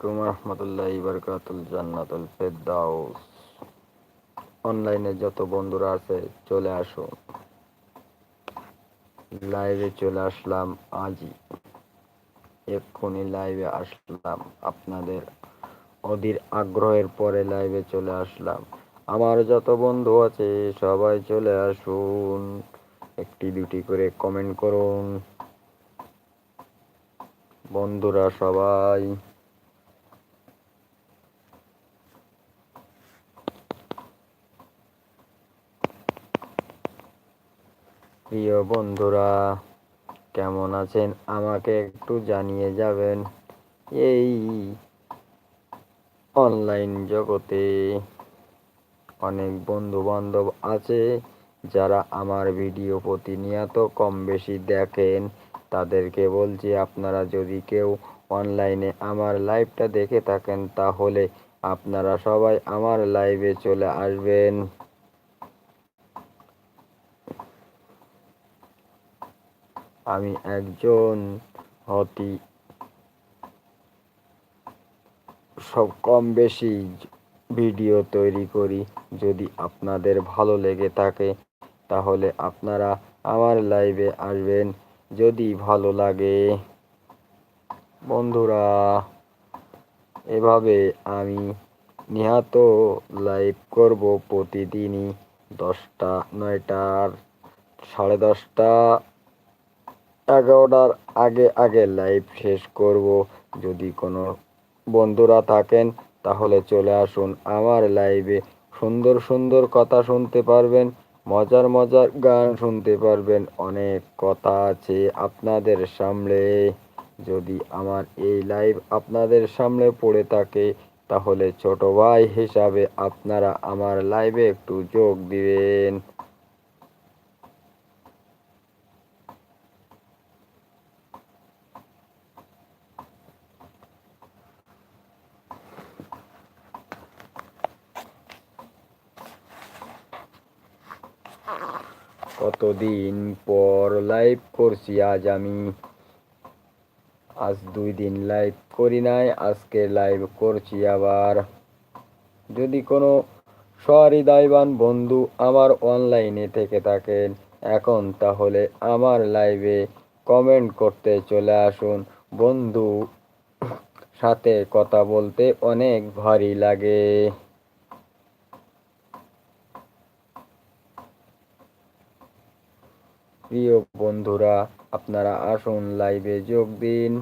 আলাইকুম রহমতুল্লাহ বরকাতুল জান্নাতুল ফেরদাউস। অনলাইনে যত বন্ধুরা আছে, চলে আসুন লাইভে চলে আসলাম আজই। এক্ষুনি লাইভে আসলাম আপনাদের অধীর আগ্রহের পরে লাইভে চলে আসলাম। আমার যত বন্ধু আছে, সবাই চলে আসুন। একটি দুটি করে কমেন্ট করুন। বন্ধুরা সবাই। প্রিয় বন্ধুরা, কেমন আছেন? আমাকে একটু জানিয়ে যাবেন, এই অনলাইন জগতে অনেক বন্ধু বান্ধব আছে যারা আমার ভিডিও প্রতিনিয়ত কম বেশি দেখেন। তাদেরকে বলছি, আপনারা যদি কেউ অনলাইনে আমার লাইভটা দেখে থাকেন, তাহলে আপনারা সবাই আমার লাইভে চলে আসবেন। আমি একজন হতি সব কম বেশি ভিডিও তৈরি করি। যদি আপনাদের ভালো লেগে থাকে, তাহলে আপনারা আমার লাইভে আসবেন। যদি ভালো লাগে, বন্ধুরা, এভাবে আমি নিহত লাইভ করব প্রতিদিনই দশটা, নয়টার সাড়ে দশটা এগারোটার আগে আগে লাইভ শেষ করব। যদি কোনো বন্ধুরা থাকেন, তাহলে চলে আসুন আমার লাইভে সুন্দর সুন্দর কথা শুনতে পারবেন, মজার মজার গান শুনতে পারবেন। অনেক কথা আছে আপনাদের সামনে। যদি আমার এই লাইভ আপনাদের সামনে পড়ে থাকে, তাহলে ছোট ভাই হিসাবে আপনারা আমার লাইভে একটু যোগ দিবেন। কতদিন পর লাইভ করছি আজ আমি। আজ দুই দিন লাইভ করি নাই, আজকে লাইভ করছি আবার। যদি কোনো সহৃদয়বান বন্ধু আমার অনলাইনে থেকে থাকেন, এখন তাহলে আমার লাইভে কমেন্ট করতে চলে আসুন। বন্ধু সাথে কথা বলতে অনেক ভারী লাগে। প্রিয় বন্ধুরা, আপনারা আসুন লাইভে যোগ দিন।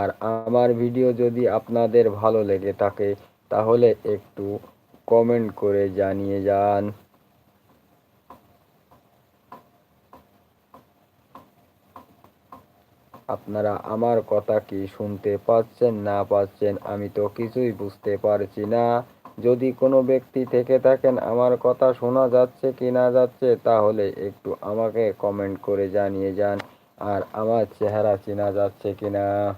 আর আমার ভিডিও যদি আপনাদের ভালো লেগে থাকে, তাহলে একটু কমেন্ট করে জানিয়ে যান। আপনারা আমার কথা কি শুনতে পাচ্ছেন, না পাচ্ছেন, আমি তো কিছুই বুঝতে পারছি না। যদি কোনো ব্যক্তি থেকে থাকেন, আমার কথা শোনা যাচ্ছে কি না যাচ্ছে, তাহলে একটু আমাকে কমেন্ট করে জানিয়ে যান, আর আমার চেহারা চেনা যাচ্ছে কি না।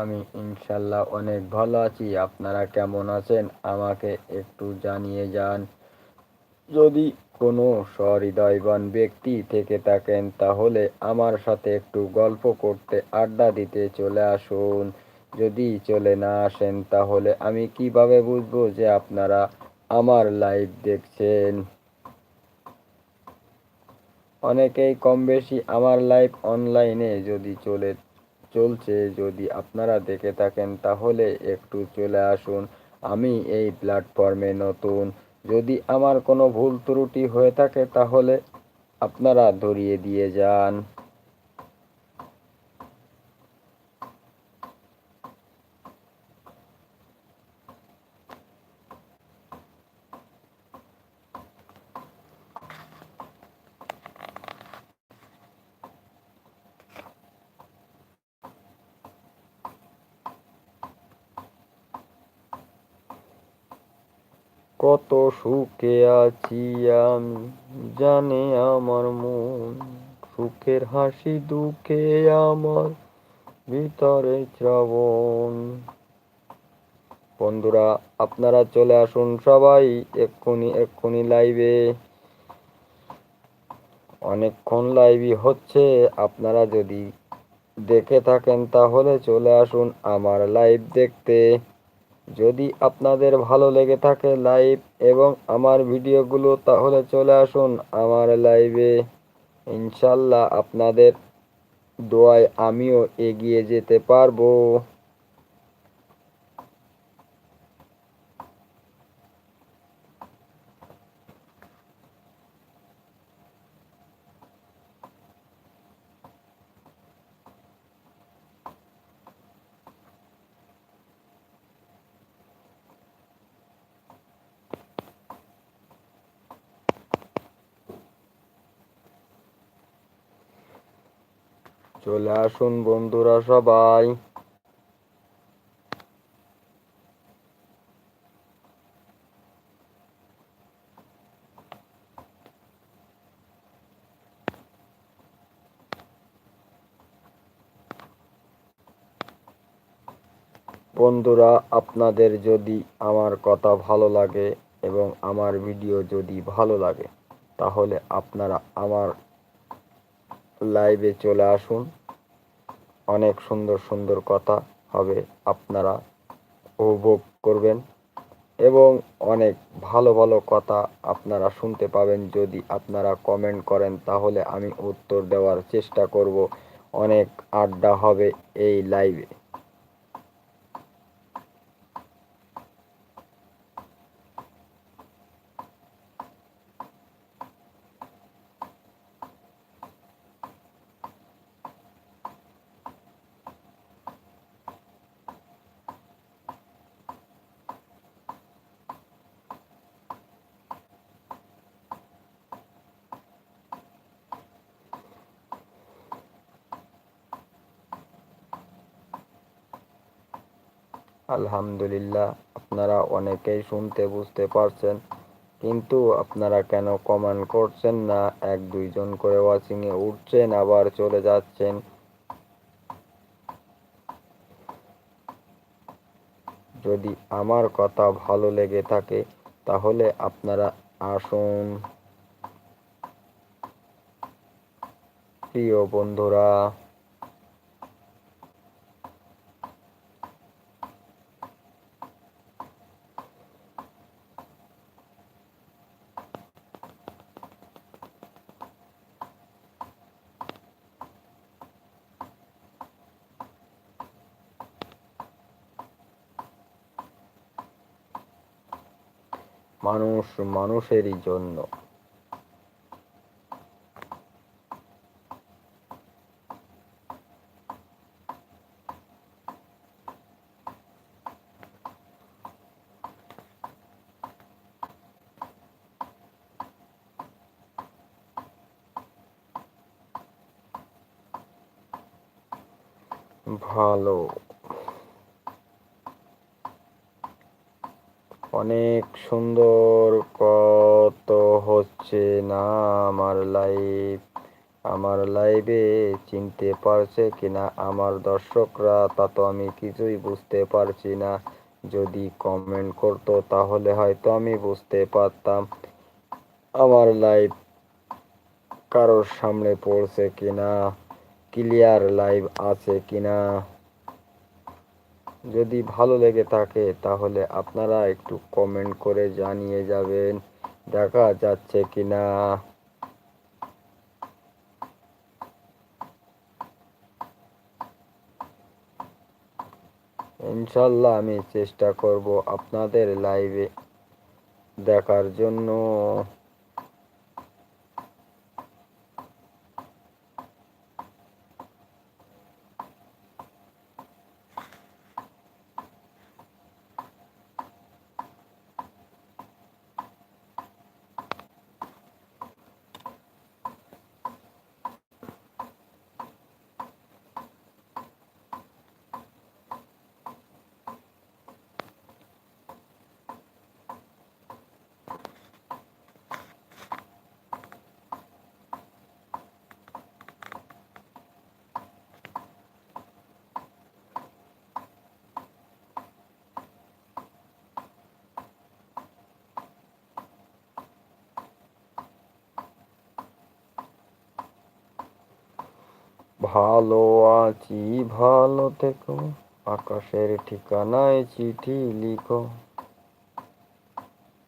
আমি ইনশাল্লাহ অনেক ভালো আছি। আপনারা কেমন আছেন? আমাকে একটু জানিয়ে যান। যদি কোনো সহৃদয়বান ব্যক্তি থেকে থাকেন, তাহলে আমার সাথে একটু গল্প করতে আড্ডা দিতে চলে আসুন। যদি চলে না আসেন, তাহলে আমি কীভাবে বুঝব যে আপনারা আমার লাইভ দেখছেন? অনেকেই কম বেশি আমার লাইভ অনলাইনে যদি চলে চলছে, যদি আপনারা দেখে থাকেন তাহলে একটু চলে আসুন। আমি এই প্ল্যাটফর্মে নতুন। যদি আমার কোনো ভুল ত্রুটি হয়ে থাকে তাহলে আপনারা ধরিয়ে দিয়ে যান কত সুখে আছি আমি, জানে আমার মন। সুখের হাসি দুঃখে আমার ভিতরে শ্রাবণ। বন্ধুরা, আপনারা চলে আসুন সবাই এক্ষুনি এক্ষুনি লাইভে অনেকক্ষণ লাইভই হচ্ছে, আপনারা যদি দেখে থাকেন তাহলে চলে আসুন আমার লাইভ দেখতে। যদি আপনাদের ভালো লেগে থাকে লাইভ এবং আমার ভিডিওগুলো, তাহলে চলে আসুন আমার লাইভে। ইনশাল্লাহ আপনাদের দোয়ায় আমিও এগিয়ে যেতে পারব চলে আসুন বন্ধুরা সবাই। বন্ধুরা, আপনাদের যদি আমার কথা ভালো লাগে এবং আমার ভিডিও যদি ভালো লাগে, তাহলে আপনারা আমার লাইভে চলে আসুন। অনেক সুন্দর সুন্দর কথা হবে আপনারা উপভোগ করবেন এবং অনেক ভালো ভালো কথা আপনারা শুনতে পাবেন। যদি আপনারা কমেন্ট করেন, তাহলে আমি উত্তর দেওয়ার চেষ্টা করব। অনেক আড্ডা হবে এই লাইভে আলহামদুলিল্লাহ, আপনারা অনেকেই শুনতে বুঝতে পারছেন, কিন্তু আপনারা কেন কমেন্ট করছেন না? এক, দুইজন করে ওয়াচিংয়ে উঠছেন, আবার চলে যাচ্ছেন। যদি আমার কথা ভালো লেগে থাকে, তাহলে আপনারা আসুন। প্রিয় বন্ধুরা মানুষেরই জন্য। ভালো। অনেক সুন্দর কত হচ্ছে না আমার লাইভ আমার লাইভে চিনতে পারছে কিনা? আমার দর্শকরা, তা তো আমি কিছুই বুঝতে পারছি না। যদি কমেন্ট করতো, তাহলে হয়তো আমি বুঝতে পারতাম আমার লাইভ কারোর সামনে পড়ছে কিনা ক্লিয়ার লাইভ আছে কিনা। যদি ভালো লেগে থাকে, তাহলে আপনারা একটু কমেন্ট করে জানিয়ে যাবেন। দেখা যাচ্ছে কিনা। ইনশাল্লাহ আমি চেষ্টা করব আপনাদের লাইভে দেখার জন্য। ভালো আছি ভালো থেকো। আকাশের ঠিকানায় চিঠি লিখো।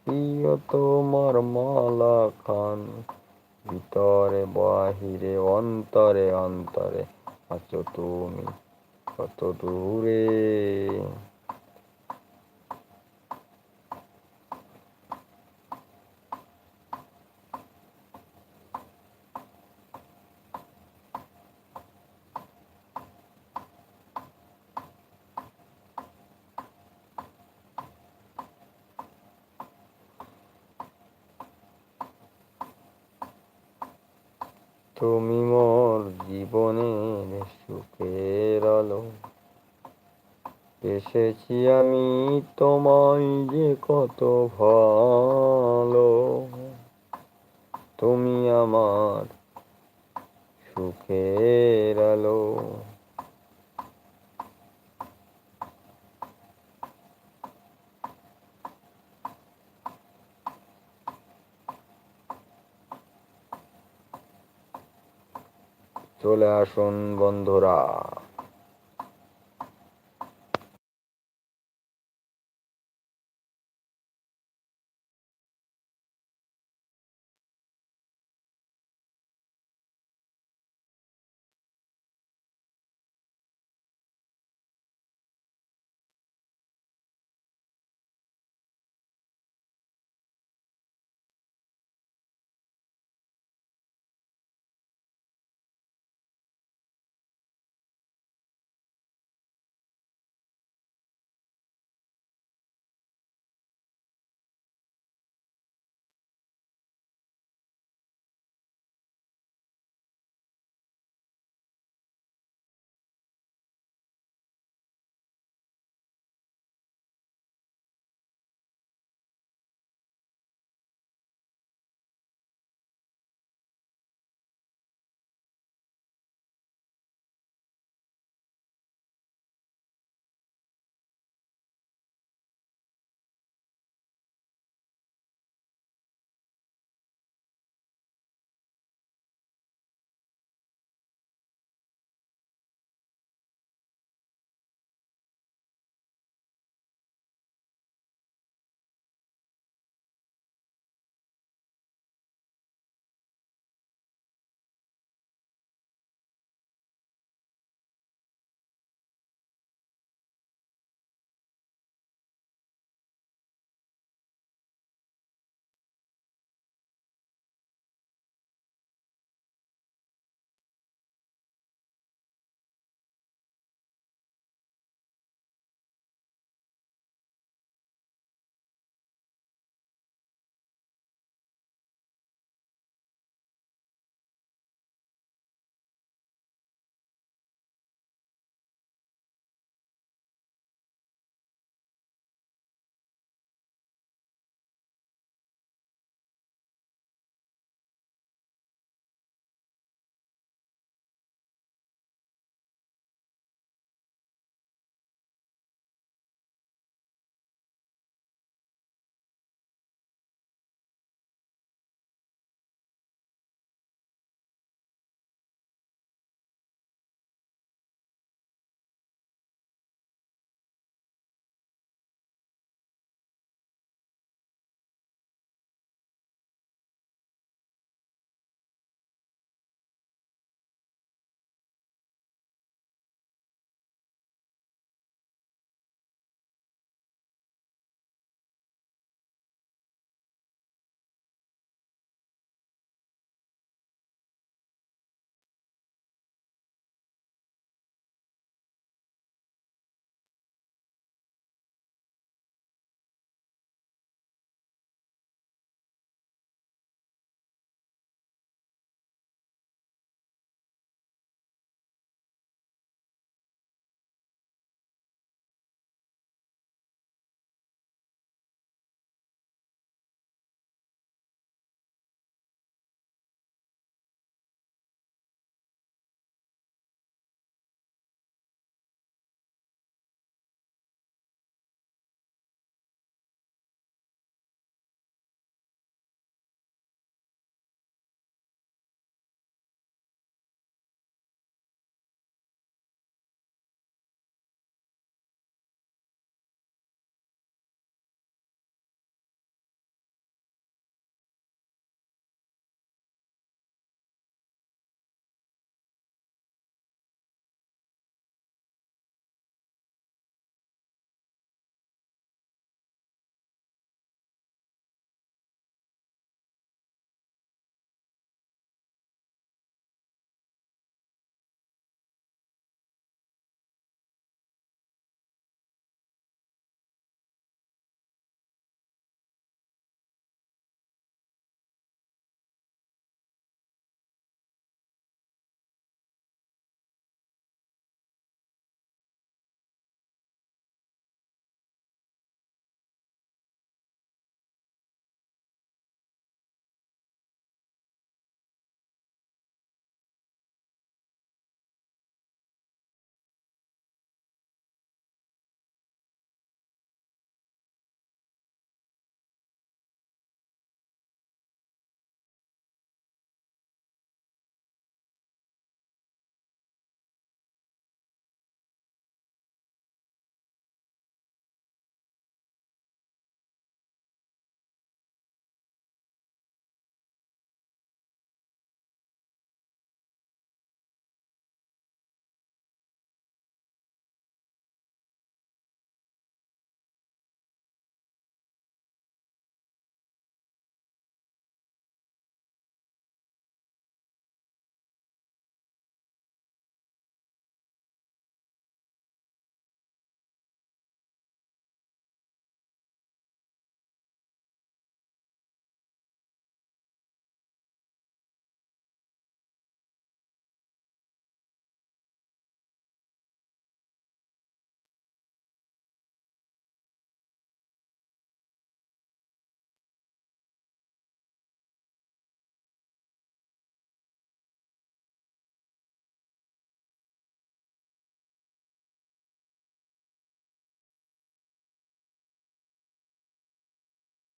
প্রিয় তোমার মালা খান ভিতরে, বাহিরে, অন্তরে অন্তরে আছো তুমি কত দূরে। আলো। এসেছি আমি তোমায় যে কত ভালো। তুমি আমার সুখের আলো। চলে আসুন বন্ধুরা।